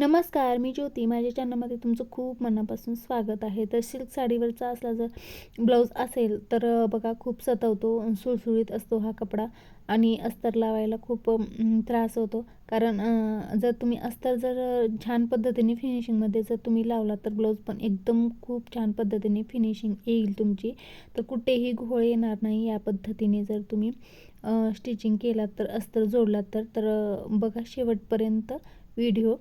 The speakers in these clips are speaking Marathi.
नमस्कार मी ज्योती. माझ्या चॅनलमध्ये तुमचं खूप मनापासून स्वागत आहे. तर सिल्क साडीवरचा असला जर ब्लाऊज असेल तर बघा खूप सतवतो सुळसुळीत असतो हा कपडा आणि अस्तर लावायला खूप त्रास होतो. कारण जर तुम्ही अस्तर जर छान पद्धतीने फिनिशिंगमध्ये जर तुम्ही लावला तर ब्लाऊज पण एकदम खूप छान पद्धतीने फिनिशिंग येईल तुमची. तर कुठेही घोळ येणार नाही या पद्धतीने जर तुम्ही स्टिचिंग केलात तर अस्तर जोडलात तर तर बघा शेवटपर्यंत व्हिडिओ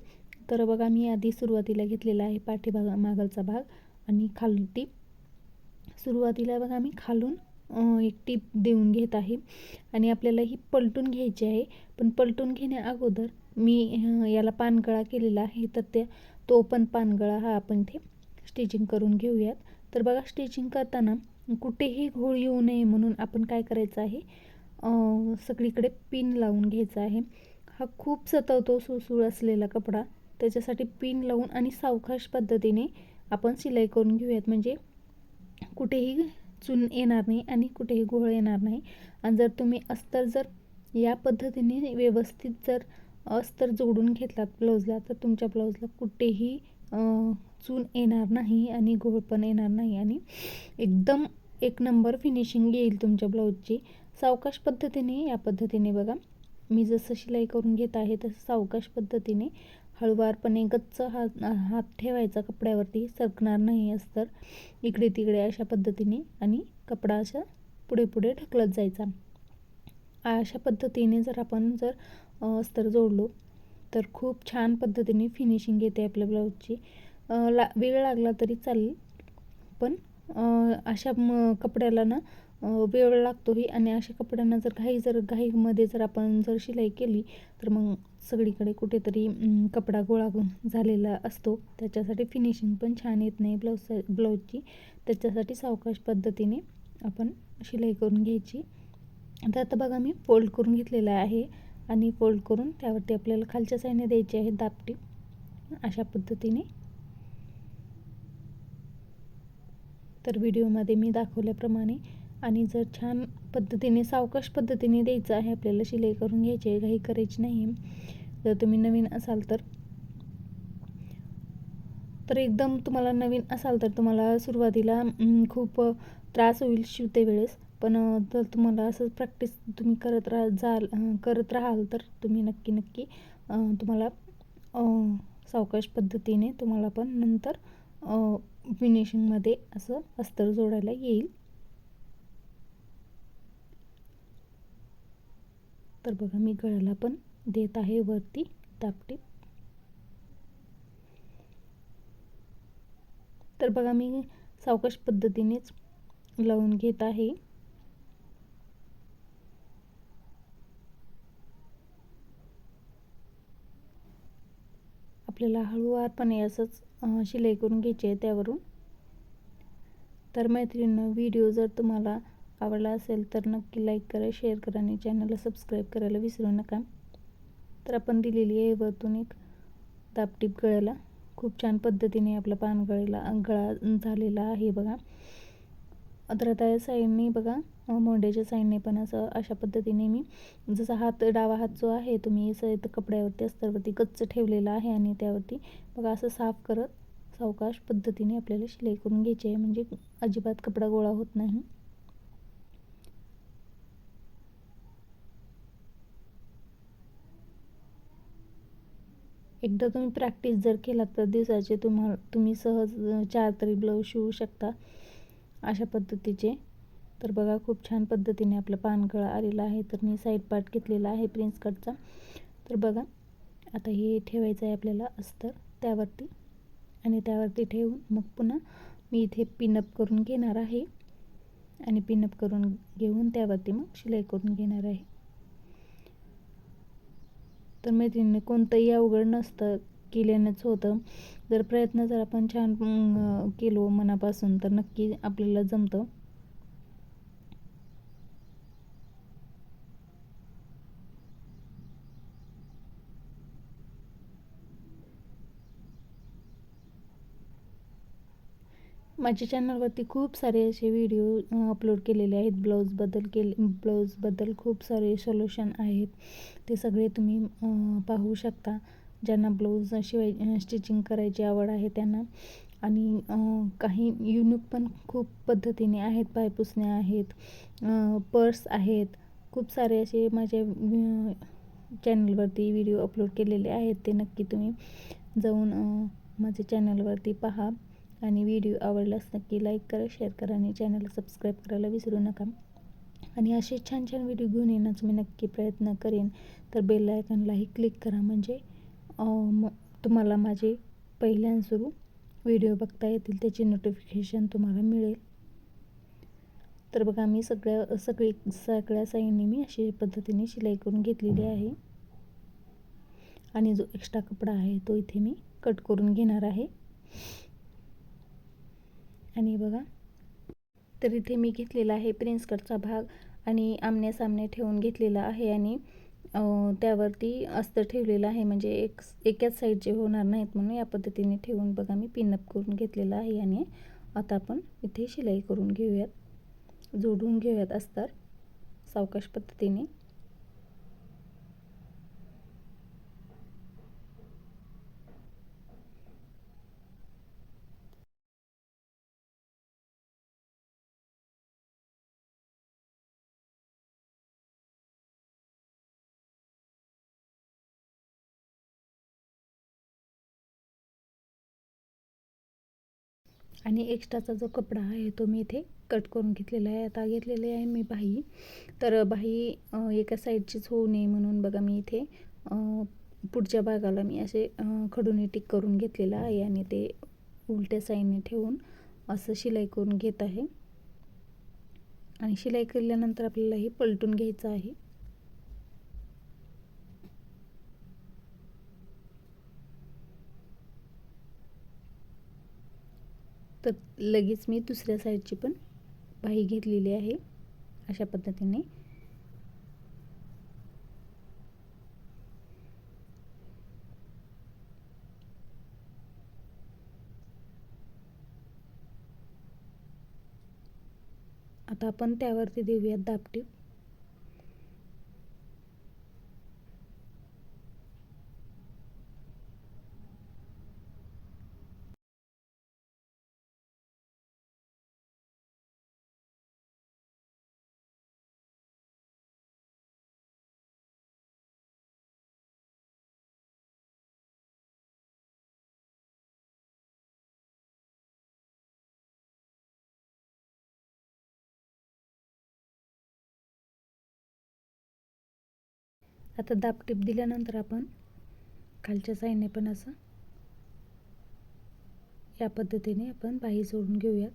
तर बघा मी आधी सुरुवातीला घेतलेला आहे पाठीभागा मागलचा भाग आणि खालून टीप. सुरुवातीला बघा मी खालून एक टीप देऊन घेत आहे आणि आपल्याला ही पलटून घ्यायची आहे. पण पलटून घेण्या अगोदर मी याला पानगळा केलेला आहे. तर त्या तो पण पानगळा हा आपण इथे स्टिचिंग करून घेऊयात. तर बघा स्टिचिंग करताना कुठेही घोळ येऊ नये म्हणून आपण काय करायचं आहे? सगळीकडे पिन लावून घ्यायचा आहे. हा खूप सतवतो सुसूळ असलेला कपडा त्याच्यासाठी पिन लावून आणि सावकाश पद्धतीने आपण शिलाई करून घेऊयात. म्हणजे कुठेही चून येणार नाही आणि कुठेही घोळ येणार नाही. आणि जर तुम्ही अस्तर जर या पद्धतीने व्यवस्थित जर अस्तर जोडून घेतलात ब्लाऊजला तर तुमच्या ब्लाऊजला कुठेही चून येणार नाही आणि घोळ पण येणार नाही. आणि एकदम एक नंबर फिनिशिंग येईल तुमच्या ब्लाऊजची सावकाश पद्धतीने या पद्धतीने बघा. मी जसं शिलाई करून घेत आहे तसं सावकाश पद्धतीने हळुवारपणे गच्च हात हात ठेवायचा कपड्यावरती सरकणार नाही अस्तर इकडे तिकडे अशा पद्धतीने आणि कपडा अशा पुढे पुढे ढकलत जायचा. अशा पद्धतीने जर आपण जर अस्तर जोडलो तर खूप छान पद्धतीने फिनिशिंग येते आपल्या ब्लाऊजची. ला वेळ लागला तरी चालेल पण अशा म कपड्याला ना वेळ लागतोही. आणि अशा कपड्यांना जर घाई जर घाईमध्ये जर आपण जर शिलाई केली तर मग सगळीकडे कुठेतरी कपडा गोळा झालेला असतो. त्याच्यासाठी फिनिशिंग पण छान येत नाही. ब्लाऊज ब्लाऊजची त्याच्यासाठी सावकाश पद्धतीने आपण शिलाई करून घ्यायची. तर आता बघा मी फोल्ड करून घेतलेला आहे. आणि फोल्ड करून त्यावरती आपल्याला खालच्या साईडने द्यायची आहे दापटी अशा पद्धतीने. तर व्हिडिओमध्ये मी दाखवल्याप्रमाणे आणि जर छान पद्धतीने सावकाश पद्धतीने द्यायचं आहे आपल्याला शिलाई करून घ्यायची आहे घाई करायची नाही जर तुम्ही नवीन असाल तर. तर एकदम तुम्हाला नवीन असाल तर तुम्हाला सुरुवातीला खूप त्रास होईल शिवते वेळेस. पण जर तुम्हाला असं प्रॅक्टिस तुम्ही करत राहा जाल करत राहाल तर तुम्ही नक्की नक्की तुम्हाला सावकाश पद्धतीने तुम्हाला पण नंतर फिनिशिंगमध्ये असं अस्तर जोडायला येईल. तर बघा मी गळ्याला पण देत आहे वरती दापटीप तर बघा मी सावकाश पद्धतीनेच लावून घेत आहे. आपल्याला हळूवारपणे असंच शिलाई करून घ्यायची आहे त्यावरून. तर मैत्रिणीनं व्हिडिओ जर तुम्हाला आवडला असेल तर नक्की लाईक करा शेअर करा आणि चॅनलला सबस्क्राईब करायला विसरू नका. तर आपण दिलेली आहे वरतून एक दापटीप गळ्याला. खूप छान पद्धतीने आपला पान गळेला गळा झालेला आहे बघा. तर आता या साईडने बघा मोंड्याच्या साईडने पण असं अशा पद्धतीने मी जसा हात डावा हात जो आहे तुम्ही असं इथं कपड्यावरती अस्तरवरती गच्च ठेवलेला आहे आणि त्यावरती बघा असं साफ करत सावकाश पद्धतीने आपल्याला शिलाई करून घ्यायची आहे. म्हणजे अजिबात कपडा गोळा होत नाही. एकदा तुम्ही प्रॅक्टिस जर केलात तर दिवसाचे तुम्हाला तुम्ही सहज चार तरी ब्लाऊज शिवू शकता अशा पद्धतीचे. तर बघा खूप छान पद्धतीने आपला पानगळा आलेला आहे. तर मी साईड पार्ट घेतलेला आहे प्रिन्स कटचा तर बघा आता हे ठेवायचं आहे आपल्याला अस्तर त्यावरती. आणि त्यावरती ठेवून मग पुन्हा मी इथे पिनअप करून घेणार आहे. आणि पिनअप करून घेऊन त्यावरती मग शिलाई करून घेणार आहे. तर मैत्रिणीने कोणतंही अवघड नसतं केल्यानंच होतं. जर प्रयत्न जर आपण छान केलो मनापासून तर नक्की आपल्याला जमतं. माझ्या चॅनलवरती खूप सारे असे व्हिडिओ अपलोड केलेले आहेत. ब्लाऊजबद्दल केले ब्लाऊजबद्दल खूप सारे सोल्युशन आहेत. ते सगळे तुम्ही पाहू शकता. ज्यांना ब्लाऊज शिवाय स्टिचिंग करायची आवड आहे त्यांना. आणि काही युनिक पण खूप पद्धतीने आहेत. पायपुसण्या आहेत पर्स आहेत. खूप सारे असे माझ्या चॅनलवरती व्हिडिओ अपलोड केलेले आहेत. ते नक्की तुम्ही जाऊन माझ्या चॅनलवरती पहा. आणि व्हिडिओ आवडलास नक्की लाईक करा शेअर करा आणि चॅनलला सबस्क्राईब करायला विसरू नका. आणि असे छान छान व्हिडिओ घेऊन येण्याचा मी नक्की प्रयत्न करेन. तर बेल आयकॉनलाही क्लिक करा म्हणजे तुम्हाला माझे पहिल्यांसुरू व्हिडिओ बघता येतील त्याची नोटिफिकेशन तुम्हाला मिळेल. तर बघा मी सगळ्या सगळी सगळ्या साईडने मी अशी पद्धतीने शिलाई करून घेतलेली आहे. आणि जो एक्स्ट्रा कपडा आहे तो इथे मी कट करून घेणार आहे. आणि बघा. तर इथे मी घेतलेला आहे प्रिन्स कटचा भाग आणि आमने सामने ठेवून घेतलेला आहे आणि त्यावरती अस्तर ठेवलेलं आहे. म्हणजे एक एकाच साईडचे होणार नाहीत म्हणून या पद्धतीने ठेवून बघा मी पिनअप करून घेतलेला आहे आणि आता आपण इथे शिलाई करून घेऊयात. जोडून घेऊयात अस्तर. सावकाश पद्धतीने. आणि एक्स्ट्राचा जो कपडा आहे तो मी इथे कट करून घेतलेला आहे. आता घेतलेली आहे मी बाही तर बाही एका साईडचीच होऊ नये म्हणून बघा मी इथे पुढच्या भागाला मी असे खडून टिक करून घेतलेलं आहे आणि ते उलट्या साईडने ठेवून असं शिलाई करून घेत आहे. आणि शिलाई केल्यानंतर आपल्याला हे पलटून घ्यायचं आहे. तर लगेच मी दुसऱ्या साईडची पण बाही घेतलेली आहे अशा पद्धतीने. आता आपण त्यावरती देऊयात दापटीप. आता दाबटीप दिल्यानंतर आपण खालच्या साईडने पण असं या पद्धतीने आपण बाही जोडून घेऊयात.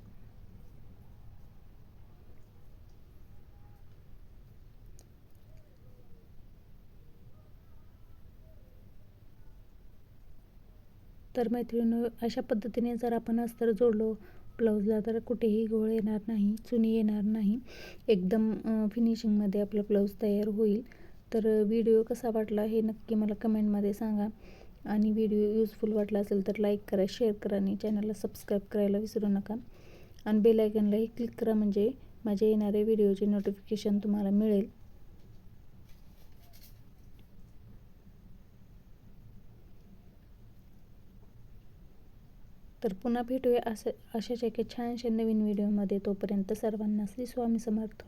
तर मैत्रिणी अशा पद्धतीने जर आपण अस्तर जोडलो ब्लाऊजला तर कुठेही गोळ येणार नाही चुनी येणार नाही. एकदम फिनिशिंगमध्ये आपला ब्लाऊज तयार होईल. तर व्हिडिओ कसा वाटला हे नक्की मला कमेंटमध्ये सांगा. आणि व्हिडिओ यूजफुल वाटला असेल तर लाईक करा शेअर करा आणि चॅनलला सबस्क्राईब करायला विसरू नका. आणि बेलायकनलाही क्लिक करा म्हणजे माझे येणारे व्हिडिओचे नोटिफिकेशन तुम्हाला मिळेल. तर पुन्हा भेटूया असं अशाच एका छानशा नवीन व्हिडिओमध्ये. तोपर्यंत सर्वांना श्री स्वामी समर्थ.